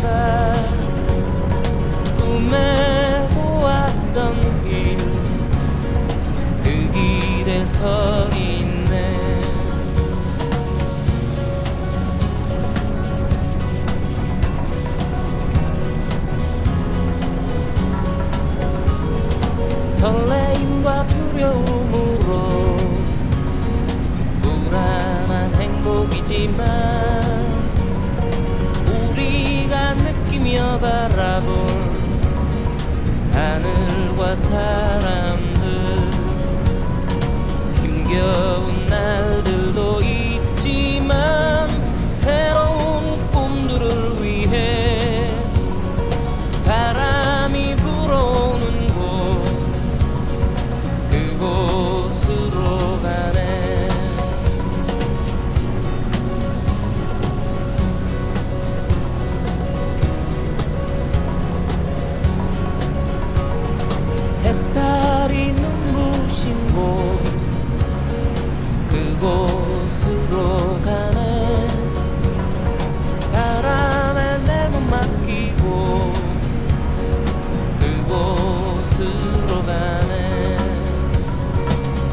같은 꿈에 보았던 길 그 길에 서 있네. 설레임과 두려움으로 불안한 행복이지만 바라볼 하늘과 사람 그곳으로 가네. 바람에 내 몸 맡기고 그곳으로 가네.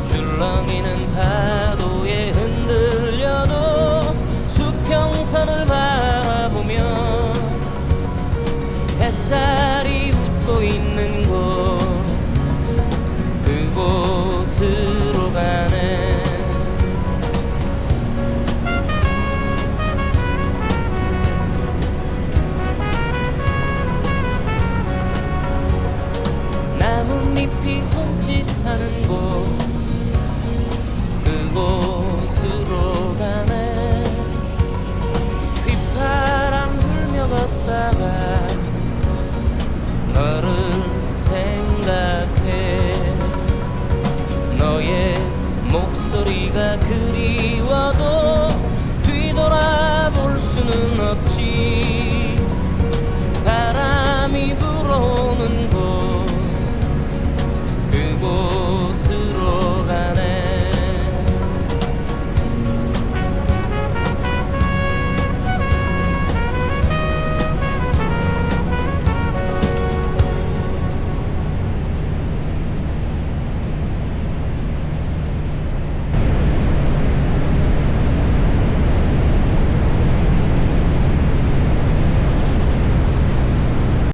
줄렁이는 파도에 흔들려도 수평선을 바라보며 햇살이 웃고 있는 곳 그곳으 나뭇잎이 손짓하는 곳 그곳으로 가네. 휘파람 불며 걷다가 너를 생각해. 너의 목소리가 그리